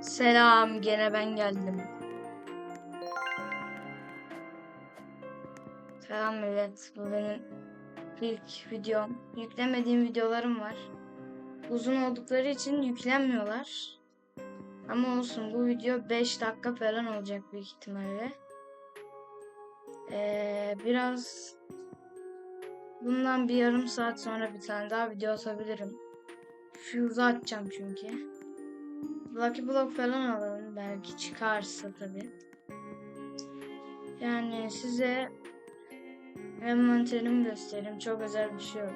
Selam, gene ben geldim. Selam millet, bu benim ilk videom. Yüklemediğim videolarım var. Uzun oldukları için yüklenmiyorlar. Ama olsun, bu video 5 dakika falan olacak büyük ihtimalle. Ee, biraz bundan bir yarım saat sonra bir tane daha video atabilirim. Fuse atacağım çünkü. Lucky Block falan alalım. Belki çıkarsa tabii. Yani size envanterimi göstereyim. Çok özel bir şey yok.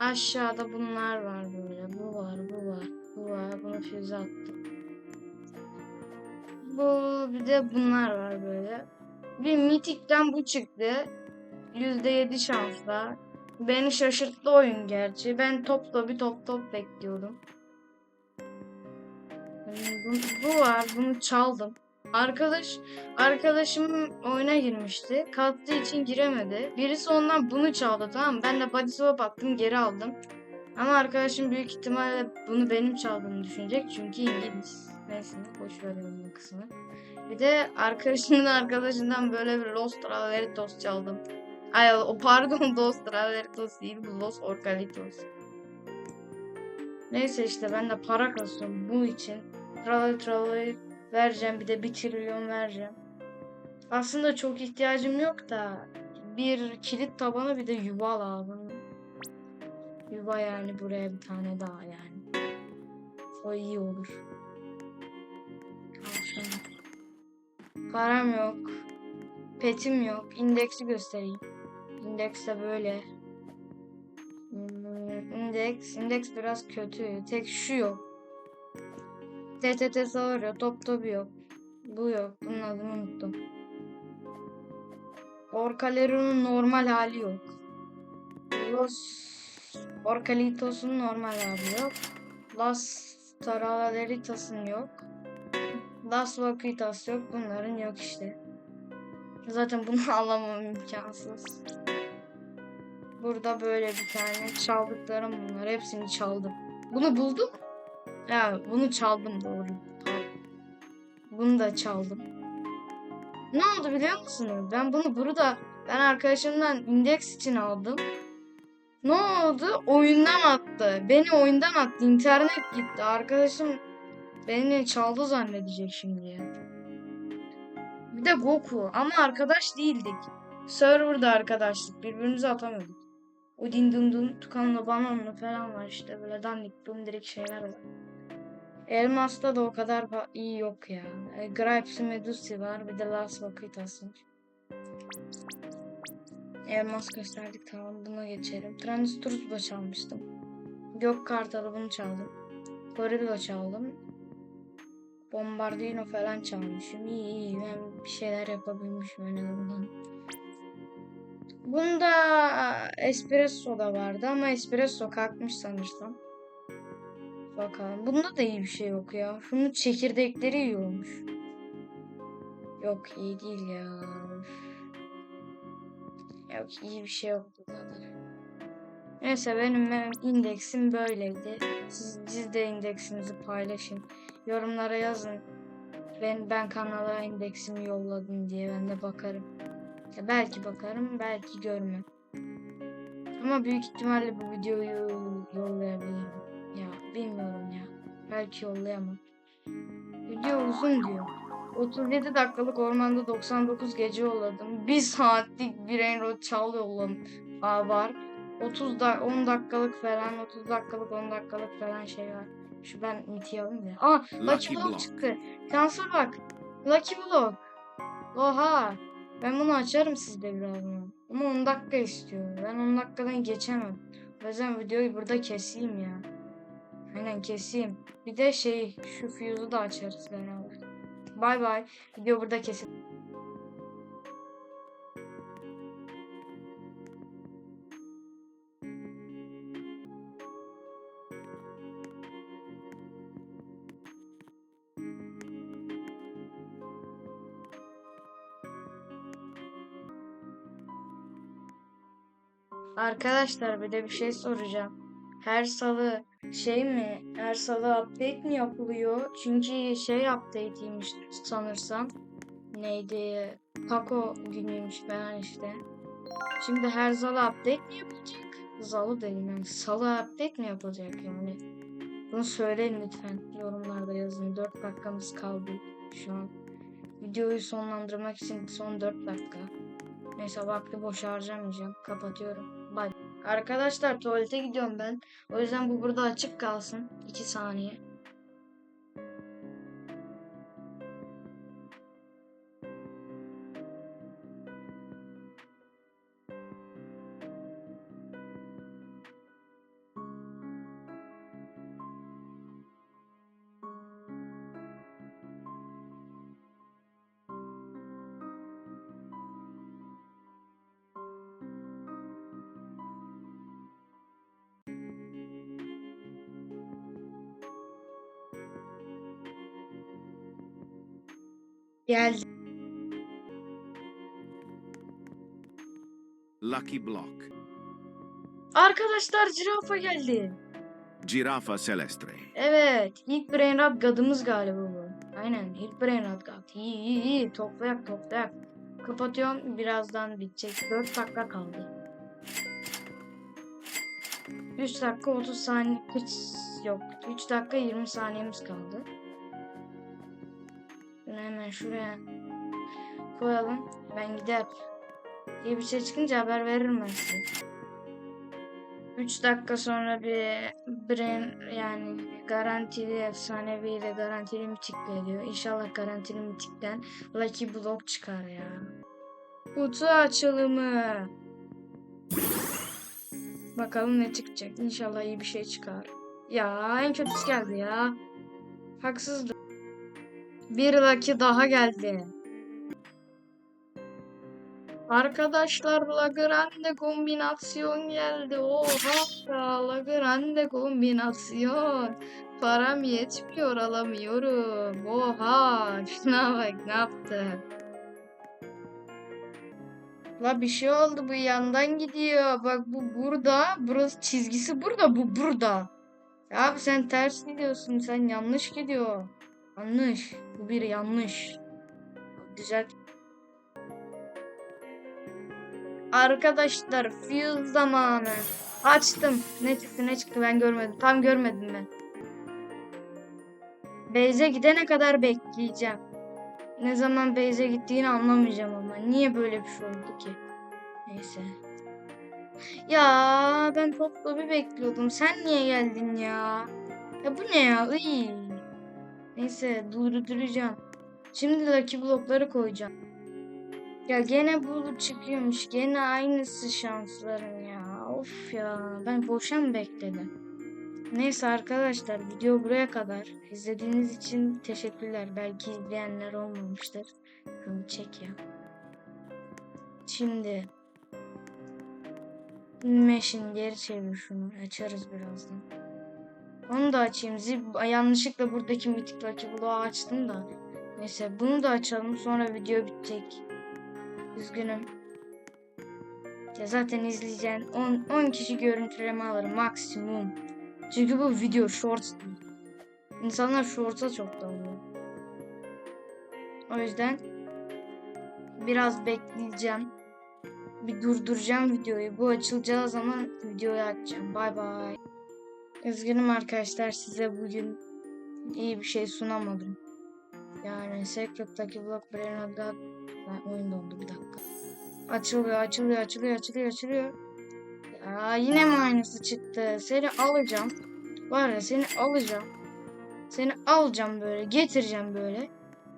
Aşağıda bunlar var böyle. Bu var, bu var, bu var. Bunu füze attım. Bu bir de bunlar var böyle. Bir mitikten bu çıktı. %7 şansla. Beni şaşırttı oyun gerçi. Ben topla bir top top bekliyordum. Bu, var. Bunu çaldım. Arkadaş arkadaşım oyuna girmişti. Kalktığı için giremedi. Birisi ondan bunu çaldı tamam mı? Ben de body swap attım geri aldım. Ama arkadaşım büyük ihtimalle bunu benim çaldığımı düşünecek. Çünkü İngiliz. Neyse boş verelim bu kısmı. Bir de arkadaşımın arkadaşından böyle bir Lost Traveritos çaldım. Ay o pardon Lost Traveritos değil bu Los Orcalitos. Neyse işte ben de para kasıyorum bu için. Travel travel vereceğim bir de bir trilyon vereceğim. Aslında çok ihtiyacım yok da bir kilit tabanı bir de yuva lazım. Yuva yani buraya bir tane daha yani. O iyi olur. Param yok. Petim yok. İndeksi göstereyim. İndeks de böyle. İndeks, indeks biraz kötü. Tek şu yok. TTT soruyor. Top topu yok. Bu yok. Bunun adını unuttum. Orcalero'nun normal hali yok. Los Orcalitos'un normal hali yok. Las Taraveritas'ın yok. Las Vaquitas yok. Bunların yok işte. Zaten bunu alamam imkansız. Burada böyle bir tane çaldıklarım bunlar. Hepsini çaldım. Bunu buldum. Ya bunu çaldım doğru. Bunu da çaldım. Ne oldu biliyor musunuz? Ben bunu burada ben arkadaşımdan indeks için aldım. Ne oldu? Oyundan attı. Beni oyundan attı. İnternet gitti. Arkadaşım beni çaldı zannedecek şimdi ya. Bir de Goku. Ama arkadaş değildik. Serverda arkadaşlık. Birbirimize atamıyorduk. O din dun dun tukanlı bananlı falan var işte böyle dandik dumdirik şeyler var. Elmas'ta da o kadar iyi yok ya. E, Gripes Medusi var bir de Las Vaquitas var. Elmas gösterdik tamam buna geçelim. Transturus da çalmıştım. Gök Kartalı bunu çaldım. Gorilla çaldım. Bombardino falan çalmışım. İyi iyi ben bir şeyler yapabilmişim en azından. Bunda espresso da vardı ama espresso kalkmış sanırsam. Bakalım. Bunda da iyi bir şey yok ya. Şunun çekirdekleri iyi olmuş. Yok iyi değil ya. Yok iyi bir şey yoktu zaten. Neyse benim benim indeksim böyleydi. Siz, siz de indeksinizi paylaşın. Yorumlara yazın. Ben ben kanala indeksimi yolladım diye ben de bakarım. Ya belki bakarım, belki görmem. Ama büyük ihtimalle bu videoyu yollayabilirim. Ya bilmiyorum ya. Belki yollayamam. Video uzun diyor. 37 dakikalık ormanda 99 gece yolladım. 1 saatlik bir Enroad çal yolladım. Aa, var. 30 da 10 dakikalık falan 30 dakikalık 10 dakikalık falan şey var. Şu ben miti alayım da. Aa Lucky, Lucky Block çıktı. Şansa bak. Lucky Block. Oha. Ben bunu açarım sizde birazdan. Ama 10 dakika istiyor. Ben 10 dakikadan geçemem. O yüzden videoyu burada keseyim ya. Aynen keseyim. Bir de şey şu fuse'u da açarız beraber. Bay bay. Video burada kesin. Arkadaşlar bir de bir şey soracağım. Her salı şey mi? Her salı update mi yapılıyor? Çünkü şey update'iymiş sanırsam. Neydi? Paco günüymüş falan işte. Şimdi her salı update mi yapılacak? Salı dedim yani. Salı update mi yapılacak yani? Bunu söyleyin lütfen. Yorumlarda yazın. 4 dakikamız kaldı şu an. Videoyu sonlandırmak için son 4 dakika. Neyse vakti boş harcamayacağım. Kapatıyorum. Bye. Arkadaşlar tuvalete gidiyorum ben. O yüzden bu burada açık kalsın. 2 saniye. Geldi. Lucky Block. Arkadaşlar zürafa geldi. Girafa Celestre. Evet. ilk Brain Rot God'ımız galiba bu. Aynen. ilk Brain Rot God. İyi iyi iyi. Toplayak toplayak. Kapatıyorum. Birazdan bitecek. 4 dakika kaldı. 3 dakika 30 saniye. Hiç yok. 3 dakika 20 saniyemiz kaldı. Bunu hemen şuraya koyalım. Ben gider. İyi bir şey çıkınca haber veririm ben size. 3 dakika sonra bir brain yani garantili efsanevi ile garantili mitik geliyor. İnşallah garantili mitikten Lucky Block çıkar ya. Kutu açılımı. Bakalım ne çıkacak. İnşallah iyi bir şey çıkar. Ya en kötüsü geldi ya. Haksızlık. Bir Lucky daha geldi. Arkadaşlar La Grande kombinasyon geldi. Oha La Grande kombinasyon. Param yetmiyor alamıyorum. Oha şuna bak ne yaptı. La bir şey oldu bu yandan gidiyor. Bak bu burada. Burası çizgisi burada. Bu burada. Abi sen ters gidiyorsun. Sen yanlış gidiyor. Yanlış. Bu bir yanlış. Düzelt. Arkadaşlar fuse zamanı. Açtım. Ne çıktı ne çıktı ben görmedim. Tam görmedim ben. Beyze gidene kadar bekleyeceğim. Ne zaman Beyze gittiğini anlamayacağım ama. Niye böyle bir şey oldu ki? Neyse. Ya ben top bir bekliyordum. Sen niye geldin ya? Ya bu ne ya? Iy. Neyse durduracağım. Şimdi Lucky blokları koyacağım. Ya gene bu çıkıyormuş. Gene aynısı şansların ya. Of ya. Ben boşa mı bekledim? Neyse arkadaşlar video buraya kadar. İzlediğiniz için teşekkürler. Belki izleyenler olmamıştır. Şunu çek ya. Şimdi Meşin geri çevir şunu. Açarız birazdan. Onu da açayım. Zip, yanlışlıkla buradaki mitik Lucky Block'u açtım da. Neyse bunu da açalım. Sonra video bitecek. Üzgünüm. Ya zaten izleyeceğin 10 10 kişi görüntüleme alır maksimum. Çünkü bu video shorts değil. İnsanlar shorts'a çok dalıyor. O yüzden biraz bekleyeceğim. Bir durduracağım videoyu. Bu açılacağı zaman videoyu açacağım. Bay bay. Üzgünüm arkadaşlar size bugün iyi bir şey sunamadım. Yani Secret'taki Block ben oyun dondu bir dakika. Açılıyor, açılıyor, açılıyor, açılıyor, açılıyor. Ya yine mi aynısı çıktı? Seni alacağım. Var ya seni alacağım. Seni alacağım böyle, getireceğim böyle.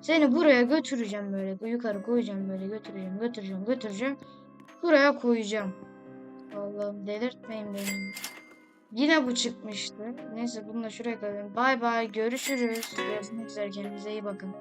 Seni buraya götüreceğim böyle. Yukarı koyacağım böyle, götüreceğim, götüreceğim, götüreceğim. Buraya koyacağım. Allah'ım delirtmeyin beni. Yine bu çıkmıştı. Neyse bunu da şuraya koyalım. Bay bay görüşürüz. Görüşmek üzere kendinize iyi bakın.